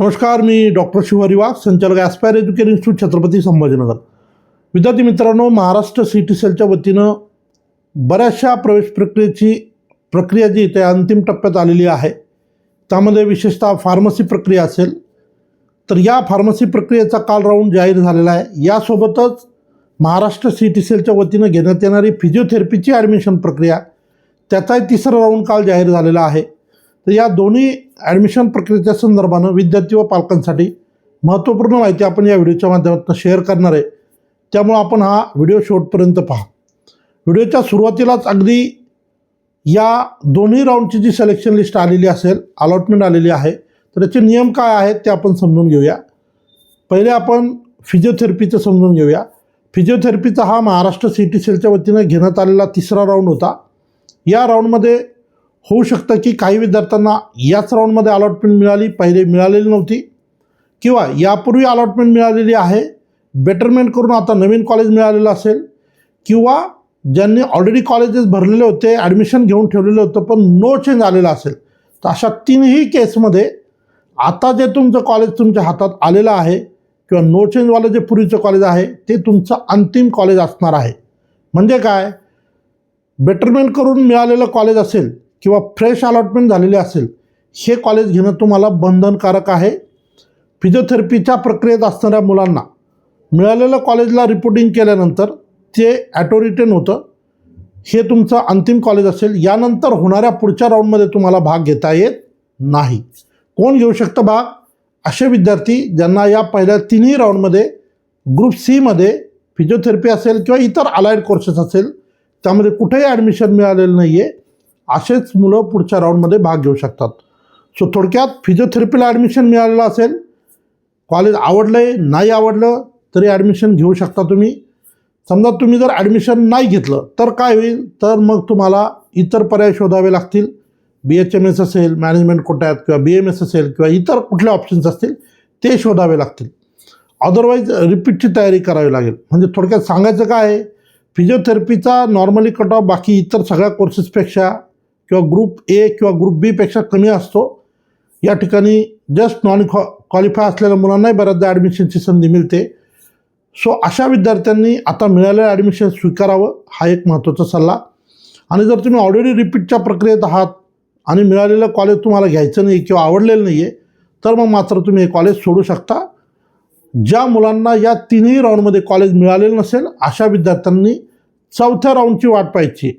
नमस्कार मी डॉक्टर शिवारी वाघ संचालक aspire education institute Chhatrapati Sambhajinagar. विद्यार्थी मित्रांनो महाराष्ट्र सी टी सेलच्या वतीनं बऱ्याचशा प्रवेश प्रक्रियेची प्रक्रिया जी ते अंतिम टप्प्यात आलेली आहे त्यामध्ये विशेषतः फार्मसी प्रक्रिया असेल तर या फार्मसी प्रक्रियेचा काल राऊंड जाहीर झालेला आहे. यासोबतच महाराष्ट्र सी टी सेलच्या वतीनं घेण्यात येणारी फिजिओथेरपीची ॲडमिशन प्रक्रिया त्याचाही तिसरा राऊंड काल जाहीर झालेला आहे. तर या दोन्ही ॲडमिशन प्रक्रियेच्या संदर्भानं विद्यार्थी व पालकांसाठी महत्त्वपूर्ण माहिती आपण या व्हिडिओच्या माध्यमातून शेअर करणार आहे. त्यामुळं आपण हा व्हिडिओ शेवटपर्यंत पहा. व्हिडिओच्या सुरुवातीलाच अगदी या दोन्ही राऊंडची जी सिलेक्शन लिस्ट आलेली असेल अलॉटमेंट आलेली आहे तर याचे नियम काय आहेत ते आपण समजून घेऊया. पहिले आपण फिजिओथेरपीचं समजून घेऊया. फिजिओथेरपीचा हा महाराष्ट्र सी टी सेलच्या वतीनं घेण्यात आलेला तिसरा राऊंड होता. या राऊंडमध्ये होऊ शकतं की काही विद्यार्थ्यांना याच राऊंडमध्ये अलॉटमेंट मिळाली पहिले मिळालेली नव्हती. किंवा यापूर्वी अलॉटमेंट मिळालेली आहे बेटरमेंट करून आता नवीन कॉलेज मिळालेलं असेल. किंवा ज्यांनी ऑलरेडी कॉलेजेस भरलेले होते ॲडमिशन घेऊन ठेवलेलं होतं पण नो चेंज आलेला असेल. तर अशा तीनही केसमध्ये आता जे तुमचं कॉलेज तुमच्या हातात आलेलं आहे किंवा नो चेंजवालं जे पूर्वीचं कॉलेज आहे ते तुमचं अंतिम कॉलेज असणार आहे. म्हणजे काय? बेटरमेंट करून मिळालेलं कॉलेज असेल किंवा फ्रेश अलॉटमेंट झालेले असेल हे कॉलेज घेणं तुम्हाला बंधनकारक आहे. फिजिओथेरपीच्या प्रक्रियेत असणाऱ्या मुलांना मिळालेलं कॉलेजला रिपोर्टिंग केल्यानंतर ते ॲटो रिटर्न होतं. हे तुमचं अंतिम कॉलेज असेल. यानंतर होणाऱ्या पुढच्या राऊंडमध्ये तुम्हाला भाग घेता येत नाही. कोण घेऊ शकतं भाग? असे विद्यार्थी ज्यांना या पहिल्या तिन्ही राऊंडमध्ये ग्रुप सीमध्ये फिजिओथेरपी असेल किंवा इतर अलाइड कोर्सेस असेल त्यामध्ये कुठेही ॲडमिशन मिळालेलं नाही आहे असेच मुलं पुढच्या राऊंडमध्ये भाग घेऊ शकतात. सो थोडक्यात फिजिओथेरपीला ॲडमिशन मिळालेलं असेल. कॉलेज आवडलं आहे नाही आवडलं तरी ॲडमिशन घेऊ शकता तुम्ही. समजा तुम्ही जर ॲडमिशन नाही घेतलं तर काय होईल? तर मग तुम्हाला इतर पर्याय शोधावे लागतील. बी एच एम एस असेल मॅनेजमेंट कोट्यात किंवा बी एम एस असेल किंवा इतर कुठले ऑप्शन्स असतील ते शोधावे लागतील. अदरवाईज रिपीटची तयारी करावी लागेल. म्हणजे थोडक्यात सांगायचं काय आहे? फिजिओथेरपीचा नॉर्मली कट ऑफ बाकी इतर सगळ्या कोर्सेसपेक्षा किंवा ग्रुप ए किंवा ग्रुप बीपेक्षा कमी असतो. या ठिकाणी जस्ट नॉन क्वा क्वालिफाय असलेल्या मुलांनाही बऱ्याचदा ॲडमिशनची संधी मिळते. सो अशा विद्यार्थ्यांनी आता मिळालेलं ॲडमिशन स्वीकारावं हा एक महत्त्वाचा सल्ला. आणि जर तुम्ही ऑलरेडी रिपीटच्या प्रक्रियेत आहात आणि मिळालेलं कॉलेज तुम्हाला घ्यायचं नाही किंवा आवडलेलं नाही आहे तर मग मात्र तुम्ही हे कॉलेज सोडू शकता. ज्या मुलांना या तिन्ही राऊंडमध्ये कॉलेज मिळालेलं नसेल अशा विद्यार्थ्यांनी चौथ्या राऊंडची वाट पाहायची.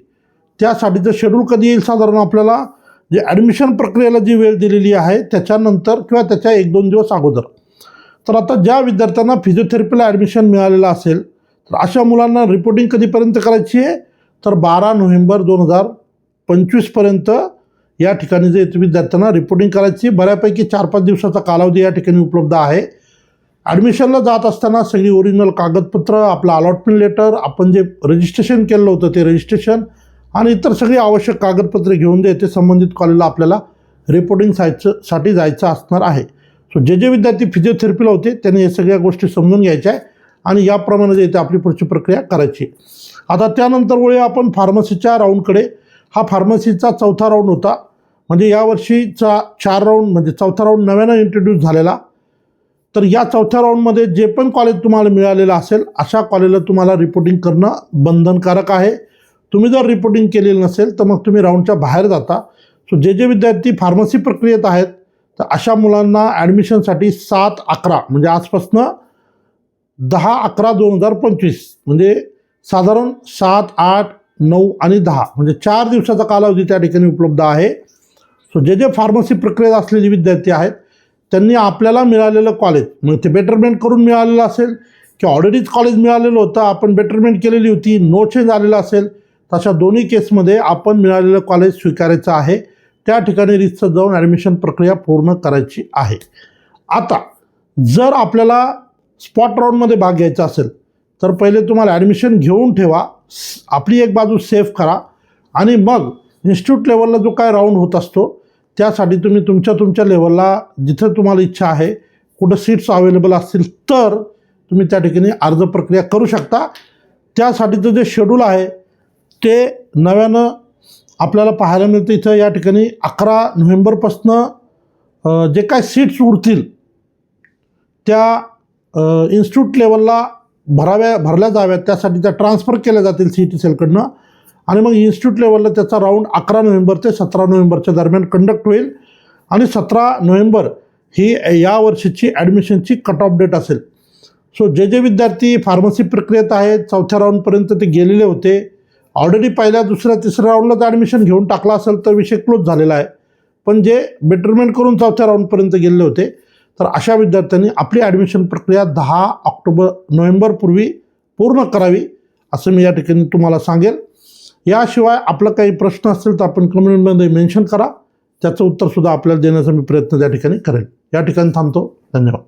त्यासाठीचं शेड्यूल कधी येईल साधारण आपल्याला जे ॲडमिशन प्रक्रियेला जी वेळ दिलेली आहे त्याच्यानंतर किंवा त्याच्या एक दोन दिवस अगोदर. तर आता ज्या विद्यार्थ्यांना फिजिओथेरपीला ॲडमिशन मिळालेलं असेल तर अशा मुलांना रिपोर्टिंग कधीपर्यंत करायची आहे? तर बारा नोव्हेंबर दोन हजार पंचवीसपर्यंत या ठिकाणी जे विद्यार्थ्यांना रिपोर्टिंग करायची बऱ्यापैकी चार पाच दिवसाचा कालावधी या ठिकाणी उपलब्ध आहे. ॲडमिशनला जात असताना सगळी ओरिजिनल कागदपत्र आपलं अलॉटमेंट लेटर आपण जे रजिस्ट्रेशन केलं होतं ते रजिस्ट्रेशन आणि इतर सगळी आवश्यक कागदपत्रे घेऊन दे ते संबंधित कॉलेजला आपल्याला रिपोर्टिंग सायचं साठी जायचं असणार आहे. सो जे जे विद्यार्थी फिजिओथेरपीला होते त्यांनी हे सगळ्या गोष्टी समजून घ्यायच्या आहे आणि याप्रमाणे जे ते आपली पुढची प्रक्रिया करायची आता त्यानंतर वळूया आपण फार्मसीच्या राऊंडकडे हा फार्मसीचा चौथा राऊंड होता. म्हणजे यावर्षीचा चार राऊंड म्हणजे चौथा राऊंड नव्यानं इंट्रोड्यूस झालेला. तर या चौथ्या राऊंडमध्ये जे पण कॉलेज तुम्हाला मिळालेलं असेल अशा कॉलेजला तुम्हाला रिपोर्टिंग करणं बंधनकारक आहे. तुम्ही जर रिपोर्टिंग केलेलं नसेल तर मग तुम्ही राऊंडच्या बाहेर जाता. सो जे जे विद्यार्थी फार्मसी प्रक्रियेत आहेत तर अशा मुलांना ॲडमिशनसाठी सात अकरा म्हणजे आजपासनं दहा अकरा दोन हजार पंचवीस म्हणजे साधारण सात आठ नऊ आणि दहा म्हणजे चार दिवसाचा कालावधी त्या ठिकाणी उपलब्ध आहे. सो जे जे फार्मसी प्रक्रियेत असलेले विद्यार्थी आहेत त्यांनी आपल्याला मिळालेलं कॉलेज मग ते बेटरमेंट करून मिळालेलं असेल किंवा ऑलरेडीच कॉलेज मिळालेलं होतं आपण बेटरमेंट केलेली होती नो चेंज आलेला असेल तशा दोन्ही केसमध्ये आपण मिळालेलं कॉलेज स्वीकारायचं आहे. त्या ठिकाणी रितसर जाऊन ॲडमिशन प्रक्रिया पूर्ण करायची आहे. आता जर आपल्याला स्पॉट राऊंडमध्ये भाग घ्यायचा असेल तर पहिले तुम्हाला ॲडमिशन घेऊन ठेवा. आपली एक बाजू सेफ करा. आणि मग इन्स्टिट्यूट लेवलला जो काय राऊंड होत असतो त्यासाठी तुम्ही तुमच्या तुमच्या लेवलला जिथं तुम्हाला इच्छा आहे कुठं सीट्स अवेलेबल असतील तर तुम्ही त्या ठिकाणी अर्ज प्रक्रिया करू शकता. त्यासाठीचं जे शेड्यूल आहे ते नव्यानं आपल्याला पाहायला मिळतं. इथं या ठिकाणी अकरा नोव्हेंबरपासनं जे काय सीट्स उरतील त्या इन्स्टिट्यूट लेवलला भराव्या भरल्या जाव्यात. त्यासाठी त्या ट्रान्सफर केल्या जातील सी टी सेलकडनं. आणि मग इन्स्टिट्यूट लेवलला त्याचा राऊंड अकरा नोव्हेंबर ते सतरा नोव्हेंबरच्या दरम्यान कंडक्ट होईल. आणि सतरा नोव्हेंबर ही या वर्षीची ॲडमिशनची कट ऑफ डेट असेल. सो जे जे विद्यार्थी फार्मसी प्रक्रियेत आहेत चौथ्या राऊंडपर्यंत ते गेलेले होते ऑलरेडी पहिल्या दुसऱ्या तिसऱ्या राऊंडला ॲडमिशन घेऊन टाकला असेल तर विषय क्लोज झालेला आहे. पण जे बेटरमेंट करून चौथ्या राऊंडपर्यंत गेलेले होते तर अशा विद्यार्थ्यांनी आपली ॲडमिशन प्रक्रिया दहा ऑक्टोबर नोव्हेंबरपूर्वी पूर्ण करावी असं मी या ठिकाणी तुम्हाला सांगेल. याशिवाय आपला काही प्रश्न असेल तर आपण कमेंटमध्ये मेन्शन करा. त्याचं उत्तरसुद्धा आपल्याला देण्याचा मी प्रयत्न त्या ठिकाणी करेन. या ठिकाणी थांबतो. धन्यवाद.